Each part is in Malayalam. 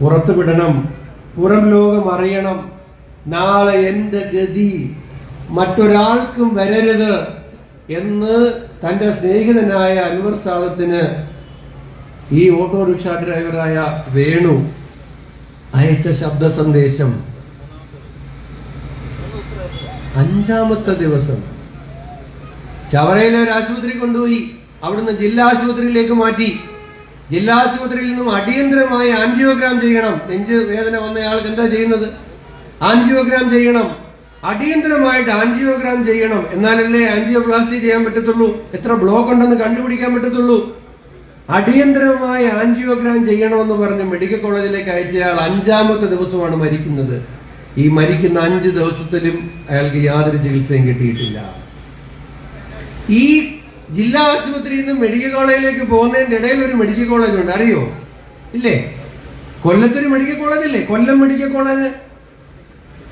പുറത്തുവിടണം. പുറം ലോകം അറിയണം നാളെ എന്റെ ഗതി മറ്റൊരാൾക്കും വരരുത് എന്ന് തന്റെ സ്നേഹിതനായ അൻവർ സാദത്തിന് ഈ ഓട്ടോറിക്ഷ ഡ്രൈവറായ വേണു അയച്ച ശബ്ദ സന്ദേശം അഞ്ചാമത്തെ ദിവസം. ചവറയിലെ ഒരു ആശുപത്രി കൊണ്ടുപോയി. അവിടുന്ന് ജില്ലാ ആശുപത്രിയിലേക്ക് മാറ്റി. ജില്ലാ ആശുപത്രിയിൽ നിന്നും അടിയന്തരമായി ആൻജിയോഗ്രാം ചെയ്യണം. നെഞ്ച് വേദന വന്നയാൾക്ക് എന്താ ചെയ്യുന്നത്? ആൻജിയോഗ്രാം ചെയ്യണം. അടിയന്തരമായിട്ട് ആൻജിയോഗ്രാം ചെയ്യണം. എന്നാലല്ലേ ആൻജിയോപ്ലാസ്റ്റി ചെയ്യാൻ പറ്റത്തുള്ളൂ. എത്ര ബ്ലോക്ക് ഉണ്ടെന്ന് കണ്ടുപിടിക്കാൻ പറ്റത്തുള്ളൂ. അടിയന്തരമായ ആൻജിയോഗ്രാം ചെയ്യണമെന്ന് പറഞ്ഞ് മെഡിക്കൽ കോളേജിലേക്ക് അയച്ചയാൾ അഞ്ചാമത്തെ ദിവസമാണ് മരിക്കുന്നത്. ഈ മരിക്കുന്ന അഞ്ച് ദിവസത്തിലും അയാൾക്ക് യാതൊരു ചികിത്സയും കിട്ടിയിട്ടില്ല. ഈ ജില്ലാ ആശുപത്രിയിൽ നിന്ന് മെഡിക്കൽ കോളേജിലേക്ക് പോകുന്നതിന്റെ ഇടയിൽ ഒരു മെഡിക്കൽ കോളേജ് ഉണ്ട്. അറിയോ? ഇല്ലേ? കൊല്ലത്തൊരു മെഡിക്കൽ കോളേജ് ഇല്ലേ? Kollam medical college.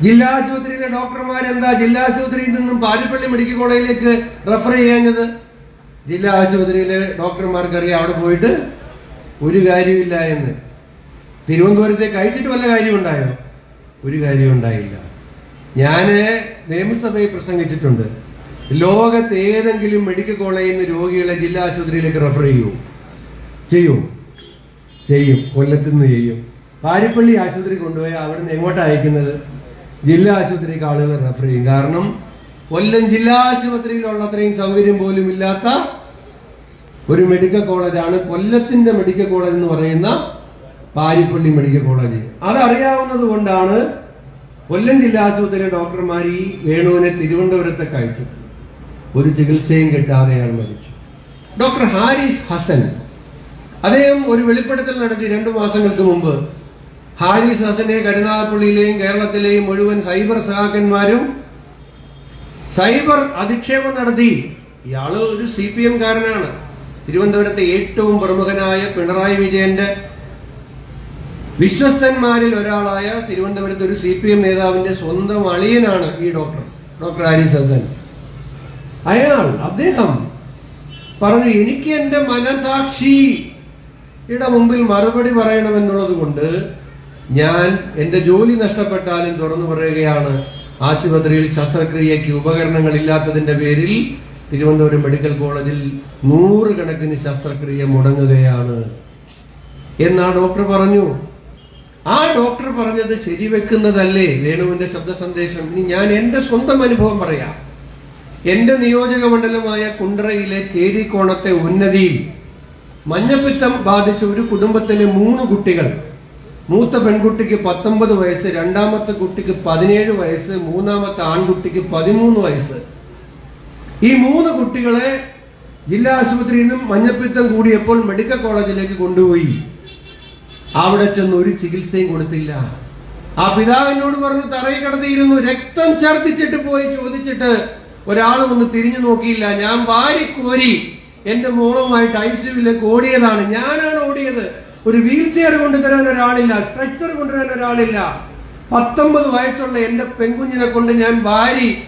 ജില്ലാ ആശുപത്രിയിലെ ഡോക്ടർമാരെന്താ ജില്ലാ ആശുപത്രിയിൽ നിന്നും പാരിപ്പള്ളി മെഡിക്കൽ കോളേജിലേക്ക് റെഫർ ചെയ്യാഞ്ഞത് ജില്ലാ ആശുപത്രിയിലെ ഡോക്ടർമാർക്ക് അറിയാം അവിടെ പോയിട്ട് ഒരു കാര്യമില്ല എന്ന്. തിരുവനന്തപുരത്തേക്ക് അയച്ചിട്ട് വല്ല കാര്യം ഉണ്ടായോ ഒരു കാര്യം ഉണ്ടായില്ല ഞാൻ നിയമസഭയിൽ പ്രസംഗിച്ചിട്ടുണ്ട്. ലോകത്ത് ഏതെങ്കിലും മെഡിക്കൽ കോളേജിൽ നിന്ന് രോഗികളെ ജില്ലാ ആശുപത്രിയിലേക്ക് റെഫർ ചെയ്യൂ. ചെയ്യൂ. ചെയ്യും. കൊല്ലത്തുനിന്ന് ചെയ്യും. പാരിപ്പള്ളി ആശുപത്രി കൊണ്ടുപോയി അവിടുന്ന് എങ്ങോട്ടാണ് അയക്കുന്നത്? ജില്ലാ ആശുപത്രിക്ക് ആളുകൾ റെഫർ ചെയ്യും. കാരണം കൊല്ലം ജില്ലാ ആശുപത്രിയിലുള്ള അത്രയും സൗകര്യം പോലും ഇല്ലാത്ത ഒരു മെഡിക്കൽ കോളേജാണ് കൊല്ലത്തിന്റെ മെഡിക്കൽ കോളേജ് എന്ന് പറയുന്ന പാരിപ്പള്ളി മെഡിക്കൽ കോളേജ്. അതറിയാവുന്നത് കൊണ്ടാണ് കൊല്ലം ജില്ലാ ആശുപത്രിയിലെ ഡോക്ടർമാർ ഈ വേണുവിനെ തിരുവനന്തപുരത്തേക്ക് അയച്ചത്. ഒരു ചികിത്സയും കിട്ടാതെ അയാൾ മരിച്ചു. ഡോക്ടർ ഹാരിസ് ഹസൻ അദ്ദേഹം ഒരു വെളിപ്പെടുത്തൽ നടത്തി രണ്ടു മാസങ്ങൾക്ക് മുമ്പ്. ഹാരിസ് ഹസനെ കരുനാഗപ്പള്ളിയിലെയും കേരളത്തിലെയും മുഴുവൻ സൈബർ സഹാക്കന്മാരും സൈബർ അധിക്ഷേപം നടത്തി. ഇയാൾ ഒരു സി പി എം കാരനാണ്. തിരുവനന്തപുരത്തെ ഏറ്റവും പ്രമുഖനായ പിണറായി വിജയന്റെ വിശ്വസ്തന്മാരിൽ ഒരാളായ തിരുവനന്തപുരത്ത് ഒരു സി പി എം നേതാവിന്റെ സ്വന്തം അളിയനാണ് ഈ ഡോക്ടർ. ഡോക്ടർ ഹാരിസ് ഹസൻ. അയാൾ അദ്ദേഹം പറഞ്ഞു എനിക്ക് എന്റെ മനസാക്ഷിയുടെ മുമ്പിൽ മറുപടി പറയണമെന്നുള്ളത് കൊണ്ട് ഞാൻ എന്റെ ജോലി നഷ്ടപ്പെട്ടാലും തുറന്നു പറയുകയാണ്. ആശുപത്രിയിൽ ശസ്ത്രക്രിയയ്ക്ക് ഉപകരണങ്ങൾ ഇല്ലാത്തതിന്റെ പേരിൽ തിരുവനന്തപുരം മെഡിക്കൽ കോളേജിൽ നൂറുകണക്കിന് ശസ്ത്രക്രിയ മുടങ്ങുകയാണ്. എന്നാ ഡോക്ടർ പറഞ്ഞു. ആ ഡോക്ടർ പറഞ്ഞത് ശരിവെക്കുന്നതല്ലേ വേണുവിന്റെ ശബ്ദ സന്ദേശം ഇനി ഞാൻ എന്റെ സ്വന്തം അനുഭവം പറയാം. എന്റെ നിയോജക മണ്ഡലമായ കുണ്ടറയിലെ ചേരിക്കോണത്തെ ഉന്നതിയിൽ മഞ്ഞപ്പിത്തം ബാധിച്ച ഒരു കുടുംബത്തിലെ മൂന്ന് കുട്ടികൾ. മൂത്ത പെൺകുട്ടിക്ക് പത്തൊമ്പത് വയസ്സ് രണ്ടാമത്തെ കുട്ടിക്ക് പതിനേഴ് വയസ്സ് മൂന്നാമത്തെ ആൺകുട്ടിക്ക് പതിമൂന്ന് വയസ്സ്. ഈ മൂന്ന് കുട്ടികളെ ജില്ലാ ആശുപത്രിയിൽ നിന്നും മഞ്ഞപ്പിത്തം കൂടിയപ്പോൾ മെഡിക്കൽ കോളേജിലേക്ക് കൊണ്ടുപോയി. അവിടെ ചെന്ന് ഒരു ചികിത്സയും കൊടുത്തില്ല. ആ പിതാവിനോട് പറഞ്ഞു തറയിൽ കിടത്തിയിരുന്നു രക്തം ഛർദിച്ചിട്ട് പോയി ചോദിച്ചിട്ട് ഒരാളും ഒന്ന് തിരിഞ്ഞു നോക്കിയില്ല. ഞാൻ വാരിക്കോരി എന്റെ മോളുമായിട്ട് ഐ സിയുവിലേക്ക് ഓടിയതാണ്. ഞാനാണ് ഓടിയത്. ഒരു വീൽ ചെയർ കൊണ്ടുതരാൻ ഒരാളില്ല. സ്ട്രെച്ചർ കൊണ്ടുവരാൻ ഒരാളില്ല. പത്തൊമ്പത് വയസ്സുള്ള എന്റെ പെൺകുഞ്ഞിനെ കൊണ്ട് ഞാൻ വാരി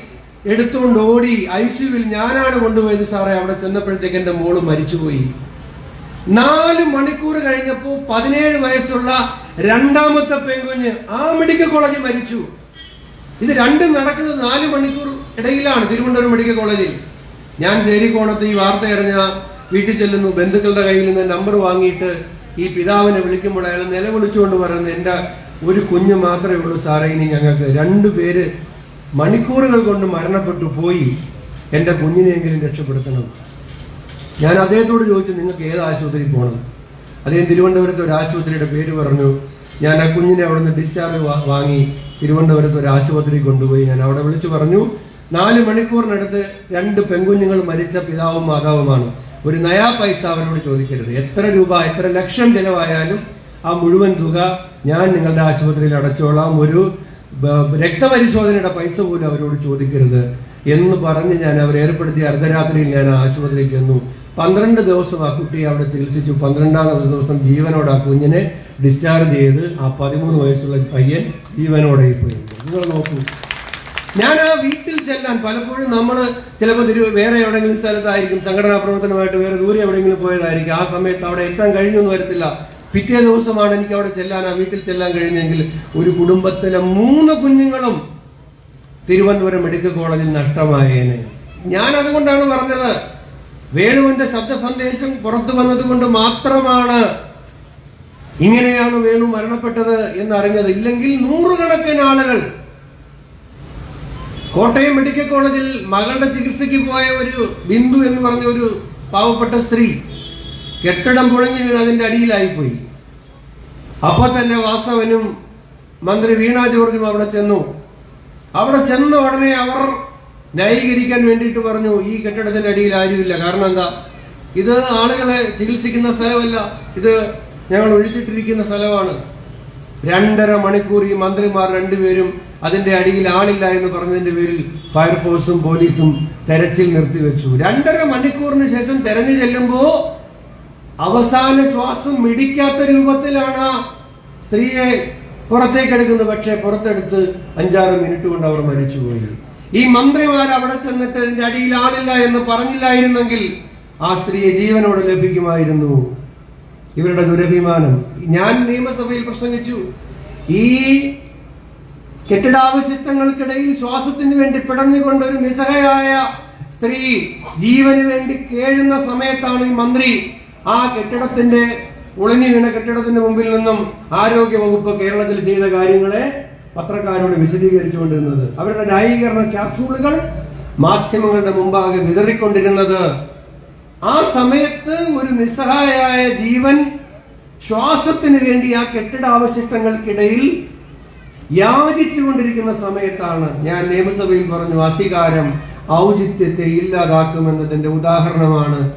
എടുത്തുകൊണ്ട് ഓടി ഐ ഞാനാണ് കൊണ്ടുപോയത് സാറേ. അവിടെ ചെന്നപ്പോഴത്തേക്ക് എന്റെ മോൾ മരിച്ചുപോയി. നാല് മണിക്കൂർ കഴിഞ്ഞപ്പോ പതിനേഴ് വയസ്സുള്ള രണ്ടാമത്തെ പെൺകുഞ്ഞ് ആ മെഡിക്കൽ കോളേജിൽ മരിച്ചു. ഇത് രണ്ടും നടക്കുന്നത് നാല് മണിക്കൂർ ഇടയിലാണ് തിരുവനന്തപുരം മെഡിക്കൽ കോളേജിൽ. ഞാൻ ചേരിക്കോണത്ത് ഈ വാർത്ത അറിഞ്ഞ വീട്ടിൽ ചെല്ലുന്നു. ബന്ധുക്കളുടെ കയ്യിൽ നിന്ന് നമ്പർ വാങ്ങിയിട്ട് ഈ പിതാവിനെ വിളിക്കുമ്പോൾ അയാൾ നിലവിളിച്ചുകൊണ്ട് പറയുന്നത് എന്റെ ഒരു കുഞ്ഞ് മാത്രമേ ഉള്ളൂ സാറേ ഇനി ഞങ്ങൾക്ക് രണ്ടു പേര് മണിക്കൂറുകൾ കൊണ്ട് മരണപ്പെട്ടു പോയി. എന്റെ കുഞ്ഞിനെയെങ്കിലും രക്ഷപ്പെടുത്തണം. ഞാൻ അദ്ദേഹത്തോട് ചോദിച്ചു നിങ്ങൾക്ക് ഏത് ആശുപത്രിയിൽ പോകണം? അദ്ദേഹം തിരുവനന്തപുരത്ത് ഒരു ആശുപത്രിയുടെ പേര് പറഞ്ഞു. ഞാൻ ആ കുഞ്ഞിനെ അവിടുന്ന് ഡിസ്ചാർജ് വാങ്ങി തിരുവനന്തപുരത്ത് ഒരു ആശുപത്രി കൊണ്ടുപോയി. ഞാൻ അവിടെ വിളിച്ചു പറഞ്ഞു നാല് മണിക്കൂറിനടുത്ത് രണ്ട് പെൺകുഞ്ഞുങ്ങൾ മരിച്ച പിതാവും മാതാവുമാണ്. ഒരു നയാ പൈസ അവരോട് ചോദിക്കരുത്. എത്ര രൂപ എത്ര ലക്ഷം ചെലവായാലും ആ മുഴുവൻ തുക ഞാൻ നിങ്ങളുടെ ആശുപത്രിയിൽ അടച്ചോളാം. ഒരു രക്തപരിശോധനയുടെ പൈസ പോലും അവരോട് ചോദിക്കരുത് എന്ന് പറഞ്ഞ് ഞാൻ അവരെ ഏർപ്പെടുത്തിയ അർദ്ധരാത്രിയിൽ ഞാൻ ആശുപത്രിയിൽ ചെന്നു. പന്ത്രണ്ട് ദിവസം ആ കുട്ടിയെ അവിടെ ചികിത്സിച്ചു. പന്ത്രണ്ടാമത്തെ ദിവസം ജീവനോടെ ആ കുഞ്ഞിനെ ഡിസ്ചാർജ് ചെയ്ത് ആ പതിമൂന്ന് വയസ്സുള്ള പയ്യൻ ജീവനോടെ പോയി നിങ്ങൾ നോക്കൂ. ഞാൻ ആ വീട്ടിൽ ചെല്ലാൻ പലപ്പോഴും നമ്മൾ ചിലപ്പോൾ തിരു വേറെ എവിടെയെങ്കിലും സ്ഥലത്തായിരിക്കും സംഘടനാ പ്രവർത്തനമായിട്ട് വേറെ ദൂരെ എവിടെയെങ്കിലും പോയതായിരിക്കും. ആ സമയത്ത് അവിടെ എത്താൻ കഴിഞ്ഞൊന്നും വരത്തില്ല. പിറ്റേ ദിവസമാണ് എനിക്ക് അവിടെ ചെല്ലാൻ ആ വീട്ടിൽ ചെല്ലാൻ കഴിഞ്ഞെങ്കിൽ ഒരു കുടുംബത്തിലെ മൂന്ന് കുഞ്ഞുങ്ങളും തിരുവനന്തപുരം മെഡിക്കൽ കോളേജിൽ നഷ്ടമായേനെ. ഞാൻ അതുകൊണ്ടാണ് പറഞ്ഞത്. വേണുവിന്റെ ശബ്ദ സന്ദേശം പുറത്തു വന്നതുകൊണ്ട് മാത്രമാണ് ഇങ്ങനെയാണ് വേണു മരണപ്പെട്ടത് എന്നറിഞ്ഞത് ഇല്ലെങ്കിൽ നൂറുകണക്കിന് ആളുകൾ കോട്ടയം മെഡിക്കൽ കോളേജിൽ മകളുടെ ചികിത്സയ്ക്ക് പോയ ഒരു ബിന്ദു എന്ന് പറഞ്ഞ ഒരു പാവപ്പെട്ട സ്ത്രീ കെട്ടിടം പൊളിഞ്ഞു വീണ് അതിന്റെ അടിയിലായിപ്പോയി. അപ്പോൾ തന്നെ വാസവനും മന്ത്രി വീണ ജോർജും അവിടെ ചെന്നു. അവിടെ ചെന്ന ഉടനെ അവർ ന്യായീകരിക്കാൻ വേണ്ടിയിട്ട് പറഞ്ഞു ഈ കെട്ടിടത്തിന്റെ അടിയിൽ ആരുമില്ല. കാരണം എന്താ? ഇത് ആളുകളെ ചികിത്സിക്കുന്ന സ്ഥലമല്ല. ഇത് ഞങ്ങൾ ഒഴിച്ചിട്ടിരിക്കുന്ന സ്ഥലമാണ്. രണ്ടര മണിക്കൂർ ഈ മന്ത്രിമാർ രണ്ടുപേരും അതിന്റെ അടിയിൽ ആളില്ല എന്ന് പറഞ്ഞതിന്റെ പേരിൽ ഫയർഫോഴ്സും പോലീസും തെരച്ചിൽ നിർത്തിവെച്ചു. രണ്ടര മണിക്കൂറിന് ശേഷം തെരഞ്ഞു ചെല്ലുമ്പോ അവസാന ശ്വാസം മിടിക്കാത്ത രൂപത്തിലാണ് സ്ത്രീയെ പുറത്തേക്ക് എടുക്കുന്നത് പക്ഷേ പുറത്തെടുത്ത് അഞ്ചാറ് മിനിറ്റ് കൊണ്ട് അവർ മരിച്ചുപോയി. ഈ മന്ത്രിമാർ അവിടെ ചെന്നിട്ട് ഇതിന്റെ അടിയിൽ ആളില്ല എന്ന് പറഞ്ഞില്ലായിരുന്നെങ്കിൽ ആ സ്ത്രീയെ ജീവനോട് ലഭിക്കുമായിരുന്നു. ഇവരുടെ ദുരഭിമാനം. ഞാൻ നിയമസഭയിൽ പ്രസംഗിച്ചു. ഈ കെട്ടിടാവശിഷ്ടങ്ങൾക്കിടയിൽ ശ്വാസത്തിന് വേണ്ടി പിടഞ്ഞുകൊണ്ട് ഒരു നിസ്സഹയായ സ്ത്രീ ജീവന് വേണ്ടി കേഴുന്ന സമയത്താണ് ഈ മന്ത്രി ആ കെട്ടിടത്തിന്റെ ഒളിഞ്ഞു വീണ കെട്ടിടത്തിന്റെ മുമ്പിൽ നിന്നും ആരോഗ്യ വകുപ്പ് കേരളത്തിൽ ചെയ്ത കാര്യങ്ങളെ പത്രക്കാരോട് വിശദീകരിച്ചുകൊണ്ടിരുന്നത്. അവരുടെ ന്യായീകരണ ക്യാപ്സൂളുകൾ മാധ്യമങ്ങളുടെ മുമ്പാകെ വിതറിക്കൊണ്ടിരുന്നത്. ആ സമയത്ത് ഒരു നിസ്സഹായായ ജീവൻ ശ്വാസത്തിന് വേണ്ടി ആ കെട്ടിടാവശിഷ്ടങ്ങൾക്കിടയിൽ യാചിച്ചുകൊണ്ടിരിക്കുന്ന സമയത്താണ് ഞാൻ നിയമസഭയിൽ പറഞ്ഞു അധികാരം ഔചിത്യത്തെ ഇല്ലാതാക്കുമെന്നതിന്റെ ഉദാഹരണമാണ്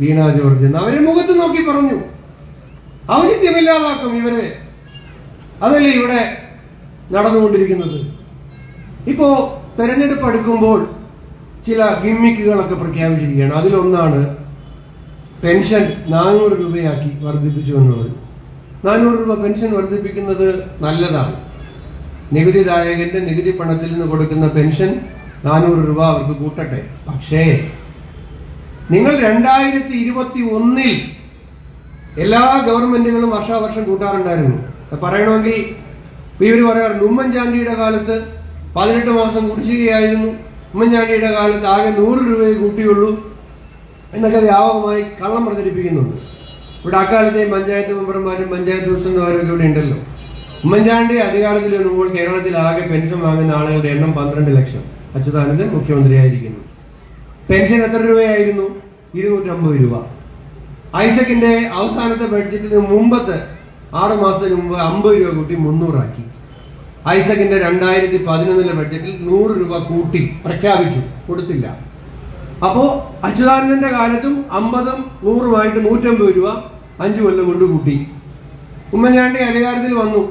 വീണ ജോർജ്. എന്ന് അവരെ മുഖത്ത് നോക്കി പറഞ്ഞു. ഔചിത്യം ഇല്ലാതാക്കും ഇവരെ. അതല്ലേ ഇവിടെ നടന്നുകൊണ്ടിരിക്കുന്നത്? ഇപ്പോ തെരഞ്ഞെടുപ്പ് അടുക്കുമ്പോൾ ചില ഗിമ്മിക്കുകളൊക്കെ പ്രഖ്യാപിച്ചിരിക്കുകയാണ്. അതിലൊന്നാണ് പെൻഷൻ നാനൂറ് രൂപയാക്കി വർദ്ധിപ്പിച്ചു എന്നുള്ളത്. നാനൂറ് രൂപ പെൻഷൻ വർദ്ധിപ്പിക്കുന്നത് നല്ലതാണ്. നികുതിദായകന്റെ നികുതി പണത്തിൽ നിന്ന് കൊടുക്കുന്ന പെൻഷൻ നാനൂറ് രൂപ അവർക്ക് കൂട്ടട്ടെ. പക്ഷേ നിങ്ങൾ രണ്ടായിരത്തി ഇരുപത്തി ഒന്നിൽ എല്ലാ ഗവൺമെന്റുകളും വർഷാവർഷം കൂട്ടാറുണ്ടായിരുന്നു. പറയണമെങ്കിൽ ഇവർ പറയാറുണ്ട് ഉമ്മൻചാണ്ടിയുടെ കാലത്ത് പതിനെട്ട് മാസം കുടിശ്ശികയായിരുന്നു. ഉമ്മൻചാണ്ടിയുടെ കാലത്ത് ആകെ നൂറ് രൂപയെ കൂട്ടിയുള്ളൂ. എന്നൊക്കെ വ്യാപകമായി കള്ളം പ്രചരിപ്പിക്കുന്നുണ്ട്. ഇവിടെ അക്കാലത്തെയും പഞ്ചായത്ത് മെമ്പർമാരും പഞ്ചായത്ത് പ്രസിഡന്റുമാരും ഒക്കെ ഇവിടെ ഉണ്ടല്ലോ? ഉമ്മൻചാണ്ടി അധികാരത്തിൽ വരുമ്പോൾ കേരളത്തിൽ ആകെ പെൻഷൻ വാങ്ങുന്ന ആളുകളുടെ എണ്ണം പന്ത്രണ്ട് ലക്ഷം. അച്യുതാനന്ദൻ മുഖ്യമന്ത്രിയായിരിക്കുന്നു. പെൻഷൻ എത്ര രൂപയായിരുന്നു? ഇരുന്നൂറ്റമ്പത് രൂപ. ഐസക്കിന്റെ അവസാനത്തെ ബഡ്ജറ്റിന് മുമ്പത്തെ ആറ് മാസത്തിന് മുമ്പ് അമ്പത് രൂപ കൂട്ടി മുന്നൂറാക്കി. ഐസക്കിന്റെ രണ്ടായിരത്തി പതിനൊന്നിലെ ബഡ്ജറ്റിൽ നൂറ് രൂപ കൂട്ടി പ്രഖ്യാപിച്ചു. കൊടുത്തില്ല. അപ്പോ അച്യുതാനന്ദന്റെ കാലത്തും അമ്പതും നൂറുമായിട്ട് നൂറ്റമ്പത് രൂപ അഞ്ചു കൊല്ലം കൊണ്ട് കൂട്ടി. ഉമ്മൻചാണ്ടി അധികാരത്തിൽ വന്നു.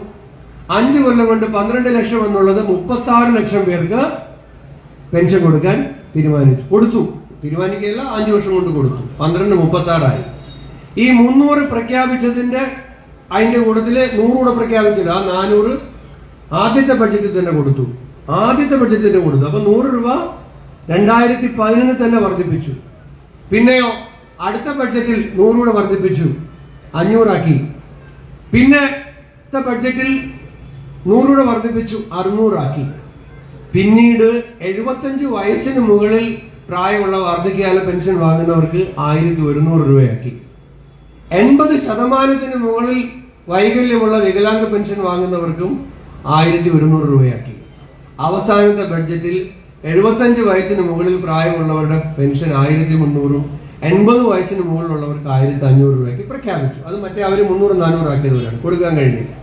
അഞ്ചു കൊല്ലം കൊണ്ട് പന്ത്രണ്ട് ലക്ഷം എന്നുള്ളത് മുപ്പത്തി ആറ് ലക്ഷം പേർക്ക് പെൻഷൻ കൊടുക്കാൻ തീരുമാനിച്ചു. കൊടുത്തു. തീരുമാനിക്കുകയല്ല അഞ്ചു വർഷം കൊണ്ട് കൊടുത്തു. പന്ത്രണ്ട് മുപ്പത്തി ആറായി ഈ മുന്നൂറ് പ്രഖ്യാപിച്ചതിന്റെ അതിന്റെ കൂട്ടത്തിൽ നൂറുകൂടെ പ്രഖ്യാപിച്ചില്ല ആ നാനൂറ് ആദ്യത്തെ ബഡ്ജറ്റിൽ തന്നെ കൊടുത്തു. ആദ്യത്തെ ബഡ്ജറ്റിൽ തന്നെ കൊടുത്തു. അപ്പൊ നൂറ് രൂപ രണ്ടായിരത്തി പതിനൊന്നിൽ തന്നെ വർദ്ധിപ്പിച്ചു. പിന്നെയോ അടുത്ത ബഡ്ജറ്റിൽ നൂറൂടെ വർദ്ധിപ്പിച്ചു അഞ്ഞൂറാക്കി. പിന്നെ ബഡ്ജറ്റിൽ നൂറൂടെ വർദ്ധിപ്പിച്ചു അറുന്നൂറാക്കി. പിന്നീട് എഴുപത്തഞ്ച് വയസ്സിന് മുകളിൽ പ്രായമുള്ള വാർദ്ധക്യകാല പെൻഷൻ വാങ്ങുന്നവർക്ക് ആയിരത്തി ഒരുന്നൂറ് രൂപയാക്കി. എൺപത് ശതമാനത്തിന് മുകളിൽ വൈകല്യമുള്ള വികലാംഗ പെൻഷൻ വാങ്ങുന്നവർക്കും ആയിരത്തി ഒരുന്നൂറ് രൂപയാക്കി. അവസാനത്തെ ബഡ്ജറ്റിൽ എഴുപത്തഞ്ച് വയസ്സിന് മുകളിൽ പ്രായമുള്ളവരുടെ പെൻഷൻ ആയിരത്തി മുന്നൂറും എൺപത് വയസ്സിന് മുകളിലുള്ളവർക്ക് ആയിരത്തി അഞ്ഞൂറ് രൂപയ്ക്ക് പ്രഖ്യാപിച്ചു. അത് മറ്റേ അവർ മുന്നൂറ് നാനൂറ് ആക്കിയതുവരാണ് കൊടുക്കാൻ കഴിഞ്ഞില്ല.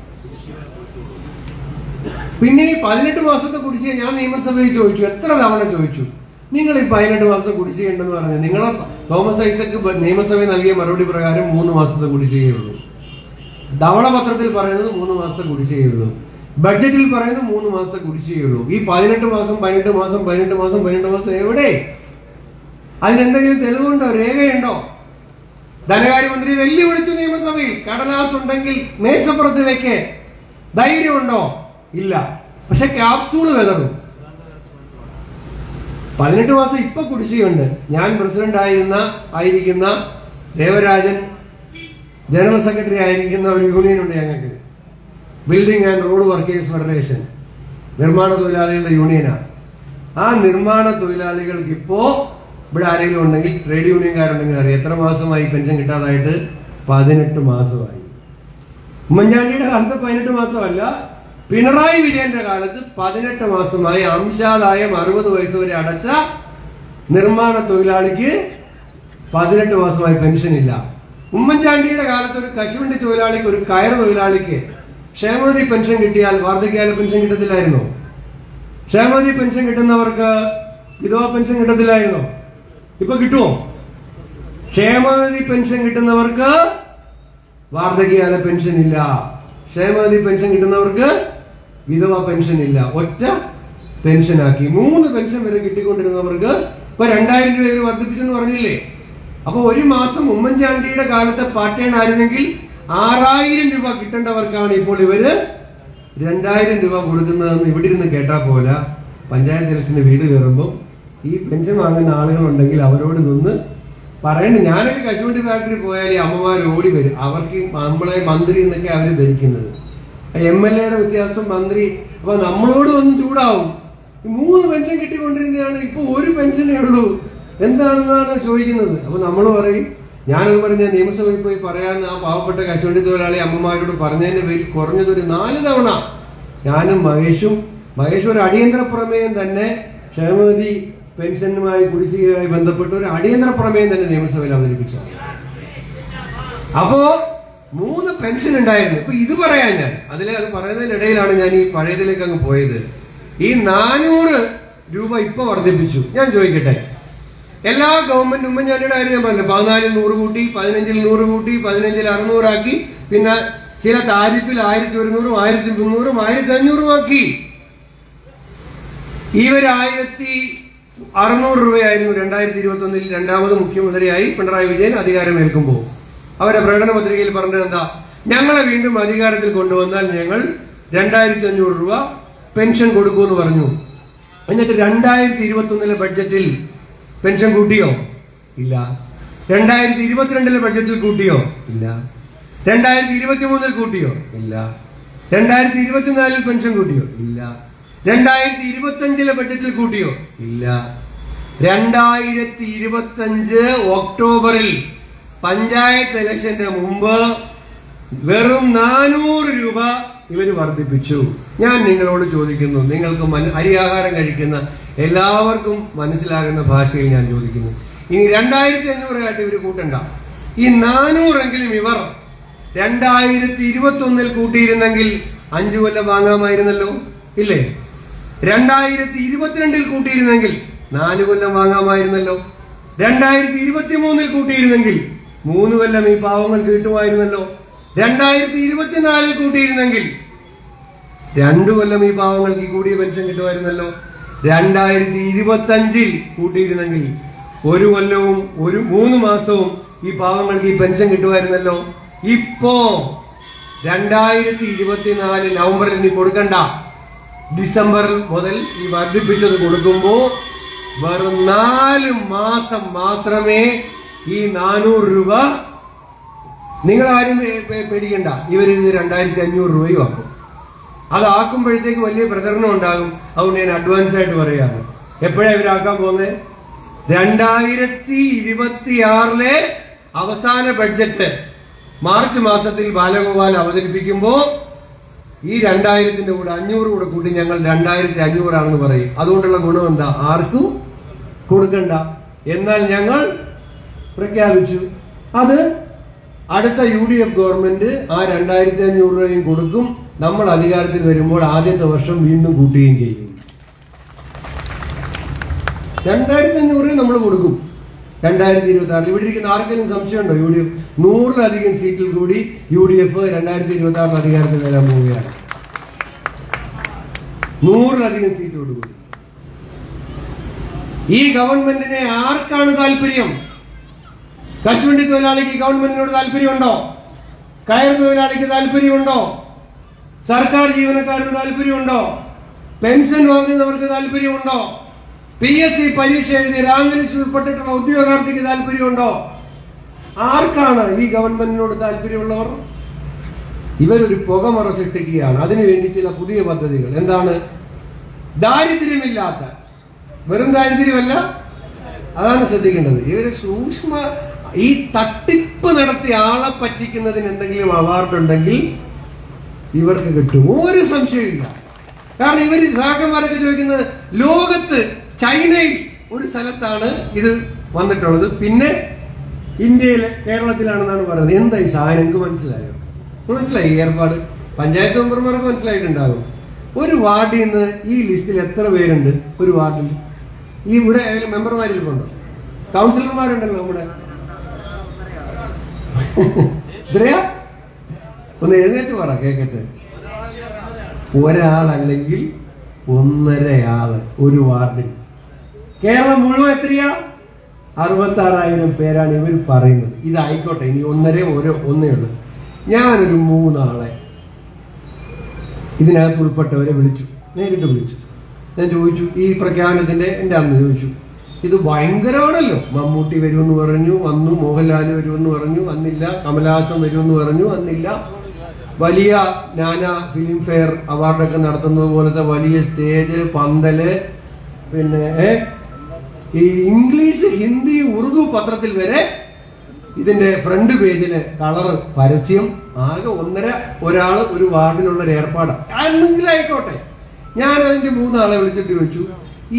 പിന്നെ ഈ പതിനെട്ട് മാസത്തെ കുടിശ്ശിക ഞാൻ നിയമസഭയിൽ ചോദിച്ചു. എത്ര തവണ ചോദിച്ചു? നിങ്ങൾ ഈ പതിനെട്ട് മാസത്തെ കുടിശ്ശികയുണ്ടെന്ന് പറഞ്ഞു. നിങ്ങൾ തോമസ് ഐസക്ക് നിയമസഭയിൽ നൽകിയ മറുപടി പ്രകാരം മൂന്ന് മാസത്തെ കുടിശ്ശികയുള്ളൂ ധവളപത്രത്തിൽ പറയുന്നത് മൂന്ന് മാസത്തെ കുടിശ്ശികയുള്ളൂ ബഡ്ജറ്റിൽ പറയുന്നത് മൂന്ന് മാസത്തെ കുടിശ്ശികയുള്ളൂ ഈ പതിനെട്ട് മാസം പതിനെട്ട് മാസം പതിനെട്ട് മാസം പതിനെട്ട് മാസം എവിടെ? അതിനെന്തെങ്കിലും തെളിവുണ്ടോ? രേഖയുണ്ടോ? ധനകാര്യമന്ത്രി വെല്ലുവിളിച്ചു നിയമസഭയിൽ. കടലാസ് ഉണ്ടെങ്കിൽ മേശപ്പുറത്ത് വെക്ക്. ധൈര്യമുണ്ടോ? ഇല്ല. പക്ഷെ ക്യാപ്സൂൾ വിതറും പതിനെട്ട് മാസം ഇപ്പൊ കുടിശ്ശികയുണ്ട്. ഞാൻ പ്രസിഡന്റ് ആയിരുന്ന ആയിരിക്കുന്ന ദേവരാജൻ ജനറൽ സെക്രട്ടറി ആയിരിക്കുന്ന ഒരു യൂണിയൻ ഉണ്ട് ഞങ്ങൾക്ക്. Building and road workers federation നിർമ്മാണ തൊഴിലാളികളുടെ യൂണിയനാണ് ആ. നിർമ്മാണ തൊഴിലാളികൾക്ക് ഇപ്പോ ഇവിടെ ആരെങ്കിലും ഉണ്ടെങ്കിൽ ട്രേഡ് യൂണിയൻകാരുണ്ടെങ്കിൽ അറിയാം. എത്ര മാസമായി പെൻഷൻ കിട്ടാതായിട്ട്? പതിനെട്ട് മാസമായി. ഉമ്മൻചാണ്ടിയുടെ കാലത്ത് പതിനെട്ട് മാസമല്ല. പിണറായി വിജയന്റെ കാലത്ത് പതിനെട്ട് മാസമായി അംശാദായം അറുപത് വയസ്സ് വരെ അടച്ച നിർമ്മാണ തൊഴിലാളിക്ക് പതിനെട്ട് മാസമായി പെൻഷൻ ഇല്ല. ഉമ്മൻചാണ്ടിയുടെ കാലത്ത് ഒരു കശുവണ്ടി തൊഴിലാളിക്ക് ഒരു കയർ തൊഴിലാളിക്ക് ക്ഷേമനിധി പെൻഷൻ കിട്ടിയാൽ വാർദ്ധക്യകാല പെൻഷൻ കിട്ടത്തില്ലായിരുന്നോ? ക്ഷേമനിധി പെൻഷൻ കിട്ടുന്നവർക്ക് വിധവാ പെൻഷൻ കിട്ടത്തില്ലായിരുന്നോ? ഇപ്പൊ കിട്ടുമോ ക്ഷേമനിധി പെൻഷൻ കിട്ടുന്നവർക്ക് വാർദ്ധക്യകാല പെൻഷൻ ഇല്ല. ക്ഷേമനിധി പെൻഷൻ കിട്ടുന്നവർക്ക് വിധവ പെൻഷൻ ഇല്ല. ഒറ്റ പെൻഷനാക്കി. മൂന്ന് പെൻഷൻ വരെ കിട്ടിക്കൊണ്ടിരുന്നവർക്ക് ഇപ്പൊ രണ്ടായിരം രൂപ വർദ്ധിപ്പിച്ചെന്ന് പറഞ്ഞില്ലേ? അപ്പൊ ഒരു മാസം ഉമ്മൻചാണ്ടിയുടെ കാലത്തെ പാറ്റേൺ ആയിരുന്നെങ്കിൽ ആറായിരം രൂപ കിട്ടേണ്ടവർക്കാണ് ഇപ്പോൾ ഇവർ രണ്ടായിരം രൂപ കൊടുക്കുന്നതെന്ന് ഇവിടെ ഇരുന്ന് കേട്ടാ പോലെ പഞ്ചായത്ത് ഇലക്ഷന് വീട് കയറുമ്പോൾ ഈ പെൻഷൻ വാങ്ങുന്ന ആളുകളുണ്ടെങ്കിൽ അവരോട് നിന്ന് പറയണ്ട. ഞാനൊരു കശുവണ്ടി ഫാക്ടറി പോയാൽ ഈ അമ്മമാർ ഓടി വരും. അവർക്ക് നമ്മളെ മന്ത്രി എന്നൊക്കെ അവർ ധരിക്കുന്നത്. എം എൽ എയുടെ വ്യത്യാസം മന്ത്രി അപ്പൊ നമ്മളോട് ഒന്ന് ചൂടാവും. മൂന്ന് പെൻഷൻ കിട്ടിക്കൊണ്ടിരുന്നതാണ് ഇപ്പൊ ഒരു പെൻഷനേ ഉള്ളൂ. എന്താണെന്നാണ് ചോദിക്കുന്നത്? അപ്പൊ നമ്മൾ പറയും ഞാനത് പറഞ്ഞ നിയമസഭയിൽ പോയി പറയാൻ ആ പാവപ്പെട്ട കശുവണ്ടി തൊഴിലാളി അമ്മമാരോട് പറഞ്ഞതിന്റെ പേരിൽ കുറഞ്ഞതൊരു നാല് തവണ ഞാനും മഹേഷും മഹേഷ് ഒരു അടിയന്തര പ്രമേയം തന്നെ ക്ഷേമനിധി പെൻഷനുമായി കുടിശ്ശികയുമായി ബന്ധപ്പെട്ട് ഒരു അടിയന്തര പ്രമേയം തന്നെ നിയമസഭയിൽ അവതരിപ്പിച്ചു. അപ്പോ മൂന്ന് പെൻഷൻ ഉണ്ടായിരുന്നു. ഇപ്പൊ ഇത് പറയാൻ ഞാൻ. അതിലെ അത് പറയുന്നതിനിടയിലാണ് ഞാൻ ഈ പഴയതിലേക്ക് അങ്ങ് പോയത്. ഈ നാനൂറ് രൂപ ഇപ്പൊ വർദ്ധിപ്പിച്ചു. ഞാൻ ചോദിക്കട്ടെ? എല്ലാ ഗവൺമെന്റ് ഉമ്മൻചാണ്ടിയുടെ കാര്യം ഞാൻ പറഞ്ഞു പതിനാലിൽ നൂറ് കൂട്ടി പതിനഞ്ചിൽ നൂറ് കൂട്ടി പതിനഞ്ചിൽ അറുന്നൂറാക്കി. പിന്നെ ചില താരിഫിൽ ആയിരത്തി ഒരുന്നൂറും ആയിരത്തി മുന്നൂറും ആയിരത്തി അഞ്ഞൂറും ആക്കി. ഇവർ ആയിരത്തി അറുന്നൂറ് രൂപയായിരുന്നു രണ്ടായിരത്തി ഇരുപത്തി ഒന്നിൽ രണ്ടാമത് മുഖ്യമന്ത്രിയായി പിണറായി വിജയൻ അധികാരമേൽക്കുമ്പോൾ. അവരെ പ്രകടന പത്രികയിൽ പറഞ്ഞത് എന്താ? ഞങ്ങളെ വീണ്ടും അധികാരത്തിൽ കൊണ്ടുവന്നാൽ ഞങ്ങൾ രണ്ടായിരത്തി അഞ്ഞൂറ് രൂപ പെൻഷൻ കൊടുക്കുമെന്ന് പറഞ്ഞു. എന്നിട്ട് രണ്ടായിരത്തി ഇരുപത്തി ഒന്നിലെ ബഡ്ജറ്റിൽ പെൻഷൻ കൂട്ടിയോ? ഇല്ല. രണ്ടായിരത്തി ഇരുപത്തിരണ്ടിലെ ബഡ്ജറ്റിൽ കൂട്ടിയോ? ഇല്ല. രണ്ടായിരത്തി ഇരുപത്തി മൂന്നിൽ കൂട്ടിയോ? ഇല്ല. രണ്ടായിരത്തി ഇരുപത്തിനാലിൽ പെൻഷൻ കൂട്ടിയോ? ഇല്ല. രണ്ടായിരത്തി ഇരുപത്തി അഞ്ചിലെ ബഡ്ജറ്റിൽ കൂട്ടിയോ? ഇല്ല. രണ്ടായിരത്തി ഇരുപത്തി അഞ്ച് ഒക്ടോബറിൽ പഞ്ചായത്ത് ഇലക്ഷന്റെ മുമ്പ് വെറും നാനൂറ് രൂപ ഇവർ വർദ്ധിപ്പിച്ചു. ഞാൻ നിങ്ങളോട് ചോദിക്കുന്നു നിങ്ങൾക്ക് അരിയാഹാരം കഴിക്കുന്ന എല്ലാവർക്കും മനസ്സിലാകുന്ന ഭാഷയിൽ ഞാൻ ചോദിക്കുന്നു. ഇനി രണ്ടായിരത്തി അഞ്ഞൂറായിട്ട് ഇവർ കൂട്ടണ്ട. ഈ നാനൂറെങ്കിലും ഇവർ രണ്ടായിരത്തി ഇരുപത്തി ഒന്നിൽ കൂട്ടിയിരുന്നെങ്കിൽ അഞ്ചു കൊല്ലം വാങ്ങാമായിരുന്നല്ലോ? ഇല്ലേ? രണ്ടായിരത്തി ഇരുപത്തിരണ്ടിൽ കൂട്ടിയിരുന്നെങ്കിൽ നാല് കൊല്ലം വാങ്ങാമായിരുന്നല്ലോ? രണ്ടായിരത്തി ഇരുപത്തി മൂന്നിൽ കൂട്ടിയിരുന്നെങ്കിൽ മൂന്ന് കൊല്ലം ഈ പാവങ്ങൾ കിട്ടുമായിരുന്നല്ലോ? രണ്ടായിരത്തി ഇരുപത്തിനാലിൽ കൂട്ടിയിരുന്നെങ്കിൽ രണ്ടു കൊല്ലം ഈ പാവങ്ങൾക്ക് കൂടിയ പെൻഷൻ കിട്ടുമായിരുന്നല്ലോ. രണ്ടായിരത്തി ഇരുപത്തി അഞ്ചിൽ കൂട്ടിയിരുന്നെങ്കിൽ ഒരു കൊല്ലവും ഒരു മൂന്ന് മാസവും ഈ പാവങ്ങൾക്ക് ഈ പെൻഷൻ കിട്ടുമായിരുന്നല്ലോ. ഇപ്പോ രണ്ടായിരത്തി ഇരുപത്തിനാല് നവംബറിൽ ഇനി കൊടുക്കണ്ട. ഡിസംബർ മുതൽ ഈ വർദ്ധിപ്പിച്ചത് കൊടുക്കുമ്പോൾ വെറും നാല് മാസം മാത്രമേ ഈ നാനൂറ് രൂപ നിങ്ങൾ ആരും പേടിക്കണ്ട. ഇവരിത് രണ്ടായിരത്തി അഞ്ഞൂറ് രൂപയും ആക്കും. അതാക്കുമ്പോഴത്തേക്ക് വലിയ പ്രചരണം ഉണ്ടാകും. അതുകൊണ്ട് ഞാൻ അഡ്വാൻസ് ആയിട്ട് പറയാണ് എപ്പോഴാ ഇവരാക്കാൻ പോകുന്നത്? രണ്ടായിരത്തി ഇരുപത്തിയാറിലെ അവസാന ബഡ്ജറ്റ് മാർച്ച് മാസത്തിൽ ബാലഗോപാൽ അവതരിപ്പിക്കുമ്പോ ഈ രണ്ടായിരത്തിന്റെ കൂടെ അഞ്ഞൂറ് കൂടെ കൂട്ടി ഞങ്ങൾ രണ്ടായിരത്തി അഞ്ഞൂറാണെന്ന് പറയും. അതുകൊണ്ടുള്ള ഗുണം എന്താ? ആർക്കും കൊടുക്കണ്ട. എന്നാൽ ഞങ്ങൾ പ്രഖ്യാപിച്ചു. അത് അടുത്ത യു ഡി എഫ് ഗവൺമെന്റ് ആ രണ്ടായിരത്തി അഞ്ഞൂറ് രൂപയും കൊടുക്കും. നമ്മൾ അധികാരത്തിൽ വരുമ്പോൾ ആദ്യത്തെ വർഷം വീണ്ടും കൂട്ടുകയും ചെയ്യും. രണ്ടായിരത്തി അഞ്ഞൂറ് നമ്മൾ കൊടുക്കും. രണ്ടായിരത്തി ഇരുപത്തി ആറിൽ ഇവിടെ ഇരിക്കുന്ന ആർക്കെങ്കിലും സംശയമുണ്ടോ? യു ഡി എഫ് നൂറിലധികം സീറ്റിൽ കൂടി യു ഡി എഫ് രണ്ടായിരത്തി ഇരുപത്തി ആറിൽ അധികാരത്തിൽ വരാൻ പോവുകയാണ്. നൂറിലധികം സീറ്റോട് കൂടി. ഈ ഗവൺമെന്റിനെ ആർക്കാണ് താല്പര്യം? കശുവണ്ടി തൊഴിലാളിക്ക് ഗവൺമെന്റിനോട് താല്പര്യമുണ്ടോ? കയർ തൊഴിലാളിക്ക് താല്പര്യമുണ്ടോ? സർക്കാർ ജീവനക്കാരന് താല്പര്യമുണ്ടോ? പെൻഷൻ വാങ്ങുന്നവർക്ക് താല്പര്യമുണ്ടോ? പി എസ് സി പരീക്ഷ എഴുതി റാങ്ക് ലിസ്റ്റ് ഉൾപ്പെട്ടിട്ടുള്ള ഉദ്യോഗാർത്ഥിക്ക് താല്പര്യമുണ്ടോ? ആർക്കാണ് ഈ ഗവൺമെന്റിനോട് താല്പര്യമുള്ളവർ? ഇവരൊരു പുകമറ സൃഷ്ടിക്കുകയാണ് അതിനുവേണ്ടി ചില പുതിയ പദ്ധതികൾ. എന്താണ്? ദാരിദ്ര്യമില്ലാത്ത. വെറും ദാരിദ്ര്യമല്ല. അതാണ് ശ്രദ്ധിക്കേണ്ടത്. ഇവർ സൂക്ഷ്മ ഈ തട്ടിപ്പ് നടത്തിയ ആളെ പറ്റിക്കുന്നതിന് എന്തെങ്കിലും അവാർഡ് ഉണ്ടെങ്കിൽ ഇവർക്ക് കിട്ടും. ഒരു സംശയമില്ല കാരണം ഇവർ സാഹന്മാരൊക്കെ ചോദിക്കുന്നത് ലോകത്ത് ചൈനയിൽ ഒരു സ്ഥലത്താണ് ഇത് വന്നിട്ടുള്ളത്. പിന്നെ ഇന്ത്യയിലെ കേരളത്തിലാണെന്നാണ് പറയുന്നത്. എന്താ ഈ സാധനം? എനിക്ക് മനസ്സിലായോ? മനസ്സിലായി ഏർപ്പാട്? പഞ്ചായത്ത് മെമ്പർമാർക്ക് മനസ്സിലായിട്ടുണ്ടാകും ഒരു വാർഡിൽ നിന്ന് ഈ ലിസ്റ്റിൽ എത്ര പേരുണ്ട്? ഒരു വാർഡിൽ. ഈ ഇവിടെ മെമ്പർമാരിൽ കൊണ്ടോ കൗൺസിലർമാരുണ്ടല്ലോ നമ്മുടെ എത്രയാ ഒന്ന് എഴുന്നേറ്റ് പറ കേക്കട്ടെ. ഒരാളല്ലെങ്കിൽ ഒന്നരയാൾ ഒരു വാർഡിൽ. കേരളം മുഴുവൻ എത്രയാ? അറുപത്തി ആറായിരം പേരാണ് ഇവർ പറയുന്നത്. ഇതായിക്കോട്ടെ ഇനി ഒന്നര ഓരോ ഒന്നേ ഉള്ളൂ. ഞാനൊരു മൂന്നാളെ ഇതിനകത്ത് ഉൾപ്പെട്ടവരെ വിളിച്ചു നേരിട്ട് വിളിച്ചു. ഞാൻ ചോദിച്ചു ഈ പ്രഖ്യാപനത്തിന്റെ എന്റെ അന്ന് ചോദിച്ചു. ഇത് ഭയങ്കരമാണല്ലോ. മമ്മൂട്ടി വരുമെന്ന് പറഞ്ഞു വന്നു മോഹൻലാൽ വരുമെന്ന് പറഞ്ഞു വന്നില്ല കമലഹാസൻ വരുമെന്ന് പറഞ്ഞു വന്നില്ല. വലിയ നാന ഫിലിം ഫെയർ അവാർഡൊക്കെ നടത്തുന്നത് പോലത്തെ വലിയ സ്റ്റേജ് പന്തൽ പിന്നെ ഈ ഇംഗ്ലീഷ് ഹിന്ദി ഉറുദു പത്രത്തിൽ വരെ ഇതിന്റെ ഫ്രണ്ട് പേജിന് കളർ പരസ്യം ആകെ ഒന്നര ഒരാൾ ഒരു വാർഡിലുള്ള ഒരു ഏർപ്പാടാണ് എന്തെങ്കിലും ആയിക്കോട്ടെ. ഞാൻ അതിന്റെ മൂന്നാളെ വിളിച്ചിട്ട് ചോദിച്ചു.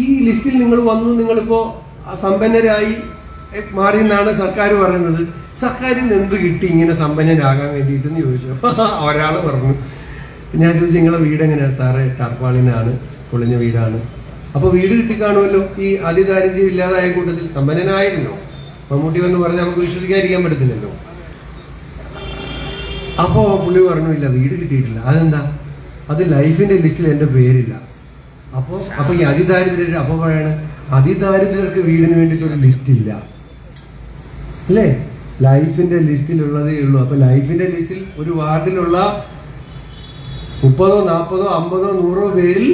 ഈ ലിസ്റ്റിൽ നിങ്ങൾ വന്നു നിങ്ങളിപ്പോ സമ്പന്നരായി മാറി എന്നാണ് സർക്കാർ പറയുന്നത്. സർക്കാരിൽ നിന്ന് എന്ത് കിട്ടി ഇങ്ങനെ സമ്പന്നരാകാൻ വേണ്ടിയിട്ടെന്ന് ചോദിച്ചു. ഒരാൾ പറഞ്ഞു ഞാൻ ചോദിച്ചു നിങ്ങളെ വീട് എങ്ങനെയാണ് സാറേ ടർപ്പാളിനാണ് പൊളിഞ്ഞ വീടാണ്. അപ്പൊ വീട് കിട്ടിക്കാണുമല്ലോ. ഈ അതിദാരിദ്ര്യം ഇല്ലാതായ കൂട്ടത്തിൽ സമ്പന്നനായിരുന്നോ? മമ്മൂട്ടി വന്ന് പറഞ്ഞാൽ നമുക്ക് വിശ്വസിക്കാതിരിക്കാൻ പറ്റത്തില്ലല്ലോ. അപ്പോ പുള്ളി പറഞ്ഞു ഇല്ല വീട് കിട്ടിയിട്ടില്ല. അതെന്താ? അത് ലൈഫിന്റെ ലിസ്റ്റിൽ എന്റെ പേരില്ല. അപ്പോ അപ്പൊ ഈ അതിദാരിദ്ര്യർ അപമാണ് അതിദാരിദ്ര്യർക്ക് വീടിന് വേണ്ടിയിട്ട് ഒരു ലിസ്റ്റ് ഇല്ല അല്ലേ? ലൈഫിന്റെ ലിസ്റ്റിലുള്ളതേ ഉള്ളൂ. അപ്പൊ ലൈഫിന്റെ ലിസ്റ്റിൽ ഒരു വാർഡിലുള്ള മുപ്പതോ നാൽപ്പതോ അമ്പതോ നൂറോ പേരിൽ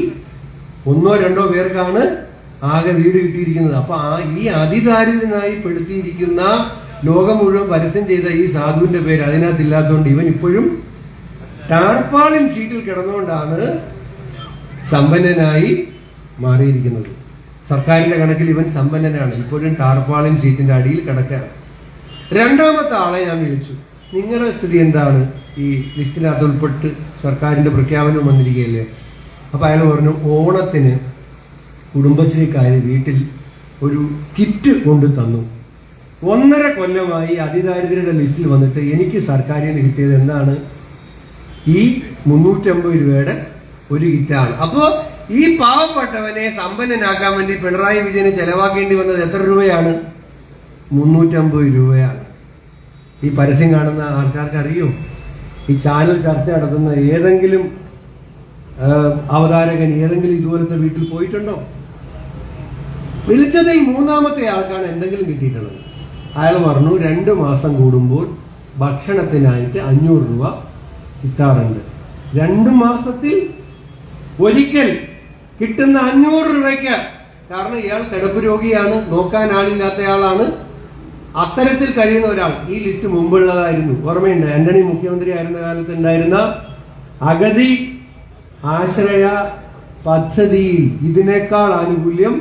ഒന്നോ രണ്ടോ പേർക്കാണ് ആകെ വീട് കിട്ടിയിരിക്കുന്നത്. അപ്പൊ ആ ഈ അതിദാരിദ്രനായി പെടുത്തിയിരിക്കുന്ന ലോകം മുഴുവൻ പരസ്യം ചെയ്ത ഈ സാധുവിന്റെ പേര് അതിനകത്ത് ഇല്ലാത്തതുകൊണ്ട് ഇവൻ ഇപ്പോഴും ടാർപ്പാളിൻ ഷീറ്റിൽ കിടന്നുകൊണ്ടാണ് സമ്പന്നനായി മാറിയിരിക്കുന്നത്. സർക്കാരിന്റെ കണക്കിൽ ഇവൻ സമ്പന്നനാണ്. ഇപ്പോഴും ടാർപ്പാളിൻ ഷീറ്റിന്റെ അടിയിൽ കിടക്കുകയാണ്. രണ്ടാമത്തെ ആളെ ഞാൻ വിളിച്ചു. നിങ്ങളുടെ സ്ഥിതി എന്താണ്? ഈ ലിസ്റ്റിനകത്ത് ഉൾപ്പെട്ട് സർക്കാരിന്റെ പ്രഖ്യാപനം വന്നിരിക്കുകയല്ലേ? അപ്പൊ അയാൾ പറഞ്ഞു ഓണത്തിന് കുടുംബശ്രീക്കാര് വീട്ടിൽ ഒരു കിറ്റ് കൊണ്ട് തന്നു. ഒന്നര കൊല്ലമായി അതിദാരിദ്ര്യരുടെ ലിസ്റ്റിൽ വന്നിട്ട് എനിക്ക് സർക്കാരിൽ നിന്ന് കിട്ടിയത് എന്താണ്? ഈ മുന്നൂറ്റമ്പത് രൂപയുടെ ഒരു ഇറ്റാണ് അപ്പോ ഈ പാവപ്പെട്ടവനെ സമ്പന്നനാക്കാൻ വേണ്ടി പിണറായി വിജയന് ചെലവാക്കേണ്ടി വന്നത് എത്ര രൂപയാണ്? മുന്നൂറ്റമ്പത് രൂപയാണ്. ഈ പരസ്യം കാണുന്ന ആൾക്കാർക്ക് അറിയോ ഈ ചാനൽ ചർച്ച നടത്തുന്ന ഏതെങ്കിലും അവതാരകൻ ഏതെങ്കിലും ഇതുപോലത്തെ വീട്ടിൽ പോയിട്ടുണ്ടോ? വിളിച്ചതിൽ മൂന്നാമത്തെ ആൾക്കാണ് എന്തെങ്കിലും കിട്ടിയിട്ടുള്ളത്. അയാൾ പറഞ്ഞു രണ്ടു മാസം കൂടുമ്പോൾ ഭക്ഷണത്തിനായിട്ട് അഞ്ഞൂറ് രൂപ കിട്ടാറുണ്ട്. രണ്ടു മാസത്തിൽ ഒരിക്കൽ കിട്ടുന്ന അഞ്ഞൂറ് രൂപയ്ക്ക്. കാരണം ഇയാൾ കിടപ്പ് രോഗിയാണ് നോക്കാൻ ആളില്ലാത്തയാളാണ്. അത്തരത്തിൽ കഴിയുന്ന ഒരാൾ. ഈ ലിസ്റ്റ് മുമ്പുള്ളതായിരുന്നു. ഓർമ്മയുണ്ട് ആന്റണി മുഖ്യമന്ത്രി ആയിരുന്ന കാലത്ത് ഉണ്ടായിരുന്ന അഗതി ആശ്രയ പദ്ധതിയിൽ ഇതിനേക്കാൾ ആനുകൂല്യം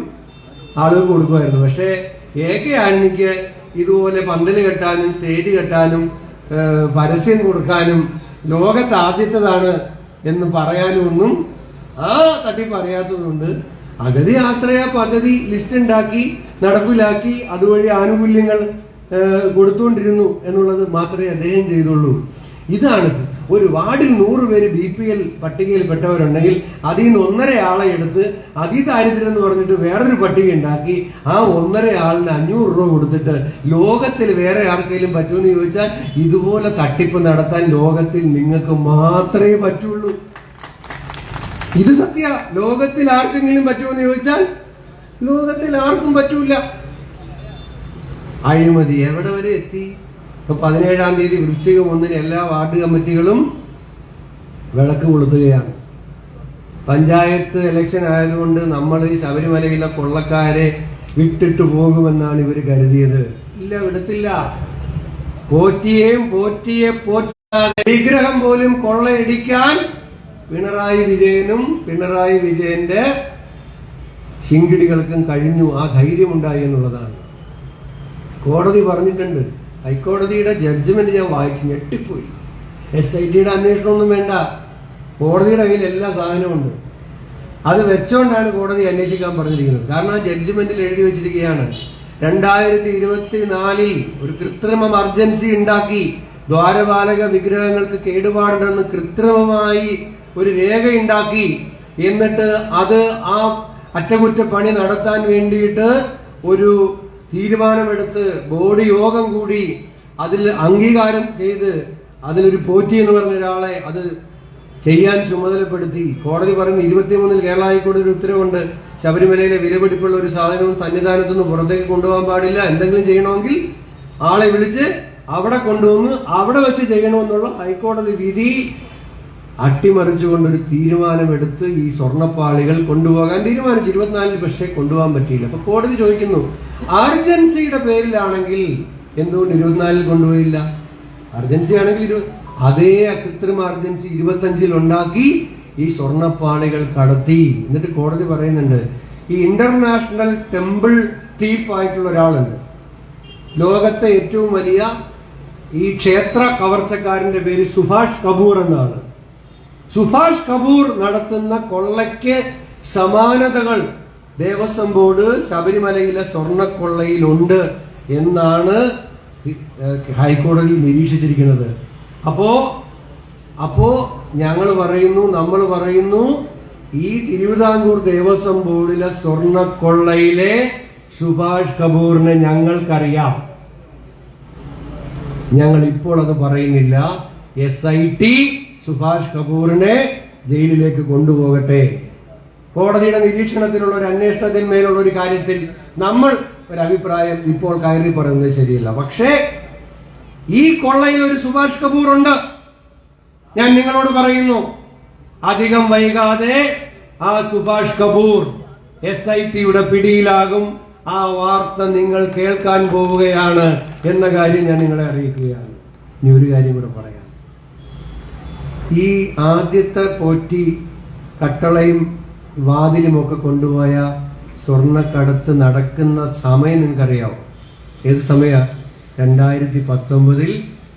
ആളുകൾ കൊടുക്കുമായിരുന്നു. പക്ഷേ എ കെ ആന്റണിക്ക് ഇതുപോലെ പന്തൽ കെട്ടാനും സ്റ്റേജ് കെട്ടാനും പരസ്യം കൊടുക്കാനും ലോകത്ത് ആദ്യത്തേതാണ് എന്ന് പറയാനും ഒന്നും ആ തട്ടിപ്പ് അറിയാത്തതുകൊണ്ട് അഗതി ആശ്രയ പദ്ധതി ലിസ്റ്റ് ഉണ്ടാക്കി നടപ്പിലാക്കി അതുവഴി ആനുകൂല്യങ്ങൾ കൊടുത്തുകൊണ്ടിരുന്നു എന്നുള്ളത് മാത്രമേ അദ്ദേഹം ചെയ്തുള്ളൂ. ഇതാണ് ഒരു വാർഡിൽ നൂറ് പേര് ബി പി എൽ പട്ടികയിൽ പെട്ടവരുണ്ടെങ്കിൽ അതിൽ നിന്ന് ഒന്നര ആളെ എടുത്ത് അതിദാരിദ്ര്യം എന്ന് പറഞ്ഞിട്ട് വേറൊരു പട്ടിക ഉണ്ടാക്കി ആ ഒന്നര ആളിന് അഞ്ഞൂറ് രൂപ കൊടുത്തിട്ട് ലോകത്തിൽ വേറെ ആർക്കെങ്കിലും പറ്റുമെന്ന് ചോദിച്ചാൽ ഇതുപോലെ തട്ടിപ്പ് നടത്താൻ ലോകത്തിൽ നിങ്ങൾക്ക് മാത്രമേ പറ്റുള്ളൂ. ഇത് സത്യ. ലോകത്തിൽ ആർക്കെങ്കിലും പറ്റുമെന്ന് ചോദിച്ചാൽ ലോകത്തിൽ ആർക്കും പറ്റൂല. അഴിമതി എവിടെ വരെ എത്തി? ഇപ്പൊ പതിനേഴാം തീയതി വൃശ്ചികം ഒന്നിന് എല്ലാ വാർഡ് കമ്മിറ്റികളും വിളക്ക് കൊളുത്തുകയാണ്. പഞ്ചായത്ത് ഇലക്ഷൻ ആയതുകൊണ്ട് നമ്മൾ ഈ ശബരിമലയിലെ കൊള്ളക്കാരെ വിട്ടിട്ട് പോകുമെന്നാണ് ഇവർ കരുതിയത്. ഇല്ല വിടത്തില്ല. പോറ്റിയെയും പോറ്റിയെ പോറ്റാതെ വിഗ്രഹം പോലും കൊള്ളയടിക്കാൻ പിണറായി വിജയനും പിണറായി വിജയന്റെ ശിങ്കിടികൾക്കും കഴിഞ്ഞു. ആ ധൈര്യമുണ്ടായി എന്നുള്ളതാണ്. കോടതി പറഞ്ഞിട്ടുണ്ട്. ഹൈക്കോടതിയുടെ ജഡ്ജ്മെന്റ് ഞാൻ വായിച്ച് ഞെട്ടിപ്പോയി. എസ് ഐ ടിയുടെ അന്വേഷണമൊന്നും വേണ്ട. കോടതിയുടെ കയ്യിൽ എല്ലാ സാധനവും ഉണ്ട് അത് വെച്ചോണ്ടാണ് കോടതി അന്വേഷിക്കാൻ പറഞ്ഞിരിക്കുന്നത്. കാരണം ആ ജഡ്ജ്മെന്റിൽ എഴുതി വെച്ചിരിക്കുകയാണ്. രണ്ടായിരത്തി ഇരുപത്തിനാലിൽ ഒരു കൃത്രിമ എമർജൻസി ഉണ്ടാക്കി. ദ്വാരപാലക വിഗ്രഹങ്ങൾക്ക് കേടുപാടുണ്ടെന്ന് കൃത്രിമമായി ഒരു രേഖ ഉണ്ടാക്കി എന്നിട്ട് അത് ആ അറ്റകുറ്റപ്പണി നടത്താൻ വേണ്ടിയിട്ട് ഒരു തീരുമാനമെടുത്ത് ബോർഡ് യോഗം കൂടി അതിൽ അംഗീകാരം ചെയ്ത് അതിലൊരു പോറ്റി എന്ന് പറഞ്ഞ ഒരാളെ അത് ചെയ്യാൻ ചുമതലപ്പെടുത്തി. കോടതി പറയുന്ന ഇരുപത്തിമൂന്നിൽ കേരള ഹൈക്കോടതി ഒരു ഉത്തരവുണ്ട്. ശബരിമലയിലെ വിലപിടിപ്പുള്ള ഒരു സാധനവും സന്നിധാനത്തു നിന്ന് പുറത്തേക്ക് കൊണ്ടുപോകാൻ പാടില്ല. എന്തെങ്കിലും ചെയ്യണമെങ്കിൽ ആളെ വിളിച്ച് അവിടെ കൊണ്ടുവന്ന് അവിടെ വെച്ച് ചെയ്യണമെന്നുള്ള ഹൈക്കോടതി വിധി അട്ടിമറിച്ചുകൊണ്ടൊരു തീരുമാനമെടുത്ത് ഈ സ്വർണപ്പാളികൾ കൊണ്ടുപോകാൻ തീരുമാനിച്ചു. ഇരുപത്തിനാലിൽ പക്ഷേ കൊണ്ടുപോകാൻ പറ്റിയില്ല. അപ്പൊ കോടതി ചോദിക്കുന്നു അർജൻസിയുടെ പേരിലാണെങ്കിൽ എന്തുകൊണ്ട് ഇരുപത്തിനാലിൽ കൊണ്ടുപോയില്ല? അർജൻസി ആണെങ്കിൽ അതേ അകൃത്രിമ അർജൻസി ഇരുപത്തഞ്ചിൽ ഉണ്ടാക്കി ഈ സ്വർണപ്പാളികൾ കടത്തി. എന്നിട്ട് കോടതി പറയുന്നുണ്ട് ഈ ഇന്റർനാഷണൽ ടെമ്പിൾ തീഫ് ആയിട്ടുള്ള ഒരാളുണ്ട്. ലോകത്തെ ഏറ്റവും വലിയ ഈ ക്ഷേത്ര കവർച്ചക്കാരന്റെ പേര് സുഭാഷ് കപൂർ എന്നാണ്. സുഭാഷ് കപൂർ നടത്തുന്ന കൊള്ളയ്ക്ക് സമാനതകൾ ദേവസ്വം ബോർഡ് ശബരിമലയിലെ സ്വർണക്കൊള്ളയിലുണ്ട് എന്നാണ് ഹൈക്കോടതി നിരീക്ഷിച്ചിരിക്കുന്നത്. അപ്പോ അപ്പോ ഞങ്ങൾ പറയുന്നു നമ്മൾ പറയുന്നു ഈ തിരുവിതാംകൂർ ദേവസ്വം ബോർഡിലെ സ്വർണക്കൊള്ളയിലെ സുഭാഷ് കപൂറിനെ ഞങ്ങൾക്കറിയാം. ഞങ്ങൾ ഇപ്പോൾ അത് പറയുന്നില്ല. എസ് ഐ ടി സുഭാഷ് കപൂറിനെ ജയിലിലേക്ക് കൊണ്ടുപോകട്ടെ. കോടതിയുടെ നിരീക്ഷണത്തിലുള്ള ഒരു അന്വേഷണത്തിന്മേലുള്ള ഒരു കാര്യത്തിൽ നമ്മൾ ഒരു അഭിപ്രായം ഇപ്പോൾ കയറി പറയുന്നത് ശരിയല്ല. പക്ഷേ ഈ കൊള്ളയിൽ ഒരു സുഭാഷ് കപൂർ ഉണ്ട് ഞാൻ നിങ്ങളോട് പറയുന്നു അധികം വൈകാതെ ആ സുഭാഷ് കപൂർ എസ് ഐ ടിയുടെ പിടിയിലാകും. ആ വാർത്ത നിങ്ങൾ കേൾക്കാൻ പോവുകയാണ് എന്ന കാര്യം ഞാൻ നിങ്ങളെ അറിയിക്കുകയാണ്. ഇനി ഒരു കാര്യം കൂടെ പറയാം. ഈ ആദ്യത്തെ പോറ്റി കട്ടളയും വാതിലും ഒക്കെ കൊണ്ടുപോയ സ്വർണക്കടത്ത് നടക്കുന്ന സമയം നിങ്ങൾക്കറിയാവോ? ഏത് സമയ? രണ്ടായിരത്തി പത്തൊമ്പതിൽ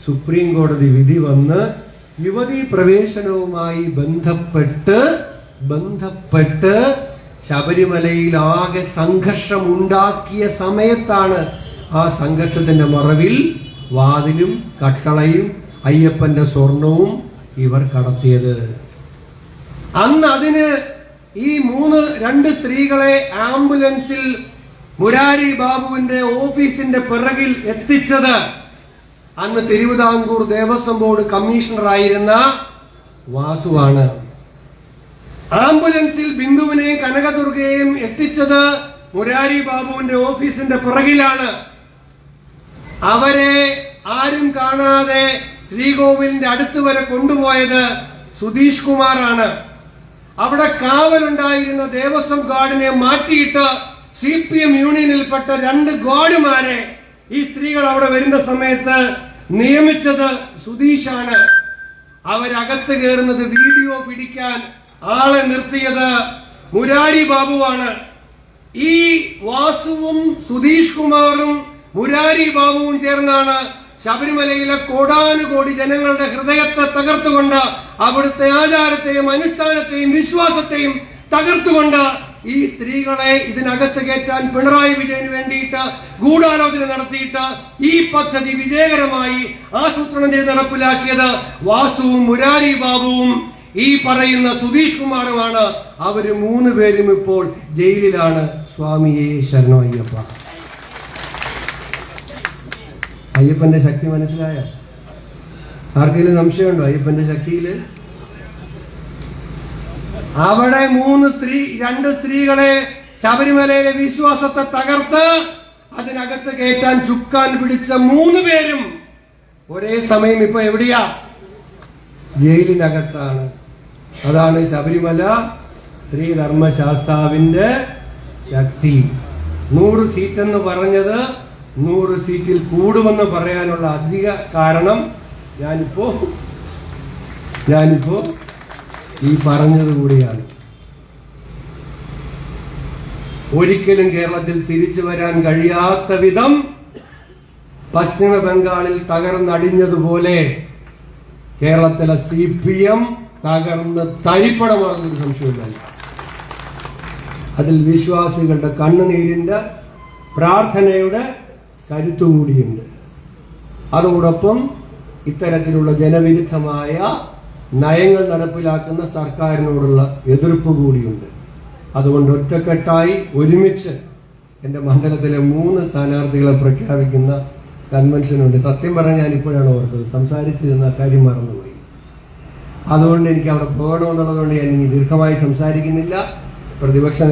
സുപ്രീം കോടതി വിധി വന്ന് യുവതി പ്രവേശനവുമായി ബന്ധപ്പെട്ട് ബന്ധപ്പെട്ട് ശബരിമലയിൽ ആകെ സംഘർഷം ഉണ്ടാക്കിയ സമയത്താണ് ആ സംഘർഷത്തിന്റെ മറവിൽ വാതിലും കട്ടളയും അയ്യപ്പന്റെ സ്വർണവും ഇവർ കടത്തിയത്. അന്ന് അതിന് ഈ മൂന്ന് രണ്ട് സ്ത്രീകളെ ആംബുലൻസിൽ മുരാരി ബാബുവിന്റെ ഓഫീസിന്റെ പിറകിൽ എത്തിച്ചത്. അന്ന് തിരുവിതാംകൂർ ദേവസ്വം ബോർഡ് കമ്മീഷണറായിരുന്ന വാസുവാണ്. ആംബുലൻസിൽ ബിന്ദുവിനെയും കനകദുർഗയെയും എത്തിച്ചത് മുരാരി ബാബുവിന്റെ ഓഫീസിന്റെ പിറകിലാണ്. അവരെ ആരും കാണാതെ ശ്രീകോവിലിന്റെ അടുത്ത് വരെ കൊണ്ടുപോയത് സുധീഷ് കുമാറാണ്. അവിടെ കാവലുണ്ടായിരുന്ന ദേവസ്വം ഗാർഡിനെ മാറ്റിയിട്ട് സി പി എം യൂണിയനിൽപ്പെട്ട രണ്ട് ഗാർഡുമാരെ ഈ സ്ത്രീകൾ അവിടെ വരുന്ന സമയത്ത് നിയമിച്ചത് സുധീഷാണ്. അവരകത്ത് കയറുന്നത് വീഡിയോ പിടിക്കാൻ ആളെ നിർത്തിയത് മുരാരി ബാബുവാണ്. ഈ വാസുവും സുധീഷ് കുമാറും മുരാരി ബാബുവും ചേർന്നാണ് ശബരിമലയിലെ കോടാനുകോടി ജനങ്ങളുടെ ഹൃദയത്തെ തകർത്തുകൊണ്ട് അവിടുത്തെ ആചാരത്തെയും അനുഷ്ഠാനത്തെയും വിശ്വാസത്തെയും തകർത്തുകൊണ്ട് ഈ സ്ത്രീകളെ ഇതിനകത്ത് കയറ്റാൻ പിണറായി വിജയന് വേണ്ടിയിട്ട് ഗൂഢാലോചന നടത്തിയിട്ട് ഈ പദ്ധതി വിജയകരമായി ആസൂത്രണം ചെയ്ത് നടപ്പിലാക്കിയത് വാസുവും മുരാരി ബാബുവും. ഈ പറയുന്ന സുധീഷ് കുമാറുമാണ്. അവർ മൂന്ന് പേരും ഇപ്പോൾ ജയിലിലാണ്. സ്വാമിയെ ശരണോ അയ്യപ്പന്റെ ശക്തി മനസ്സിലായ? ആർക്കെങ്കിലും സംശയമുണ്ടോ? അയ്യപ്പന്റെ ശക്തിയിൽ? അവിടെ മൂന്ന് സ്ത്രീ രണ്ട് സ്ത്രീകളെ ശബരിമലയിലെ വിശ്വാസത്തെ തകർത്ത് അതിനകത്ത് കയറ്റാൻ ചുക്കാൻ പിടിച്ച മൂന്ന് പേരും ഒരേ സമയം ഇപ്പൊ എവിടെയാ? ജയിലിനകത്താണ്. അതാണ് ശബരിമല ശ്രീധർമ്മശാസ്താവിന്റെ ശക്തി. നൂറ് സീറ്റ് എന്ന് പറഞ്ഞത് നൂറ് സീറ്റിൽ കൂടുമെന്ന് പറയാനുള്ള അധിക കാരണം ഞാനിപ്പോ ഞാനിപ്പോ ഈ പറഞ്ഞത് കൂടിയാണ്. ഒരിക്കലും കേരളത്തിൽ തിരിച്ചു വരാൻ കഴിയാത്ത വിധം പശ്ചിമ ബംഗാളിൽ തകർന്നടിഞ്ഞതുപോലെ കേരളത്തിലെ സി പി എം തകർന്ന് തരിപ്പണമാകുന്നൊരു സംശയമില്ല അതിൽ വിശ്വാസികളുടെ കണ്ണുനീരിന്റെ പ്രാർത്ഥനയുടെ കരുത്തുകൂടിയുണ്ട്. അതോടൊപ്പം ഇത്തരത്തിലുള്ള ജനവിരുദ്ധമായ നയങ്ങൾ നടപ്പിലാക്കുന്ന സർക്കാരിനോടുള്ള എതിർപ്പ് കൂടിയുണ്ട്. അതുകൊണ്ട് ഒറ്റക്കെട്ടായി ഒരുമിച്ച് എന്റെ മണ്ഡലത്തിലെ മൂന്ന് സ്ഥാനാർത്ഥികളെ പ്രഖ്യാപിക്കുന്ന കൺവെൻഷനുണ്ട്. സത്യം പറഞ്ഞാൽ ഞാൻ ഇപ്പോഴാണ് ഓർത്തത്. സംസാരിച്ചിരുന്ന കാര്യം മറന്നുപോയി. അതുകൊണ്ട് എനിക്ക് അവിടെ പോകണമെന്നുള്ളതുകൊണ്ട് ഞാൻ ഇനി ദീർഘമായി സംസാരിക്കുന്നില്ല. പ്രതിപക്ഷ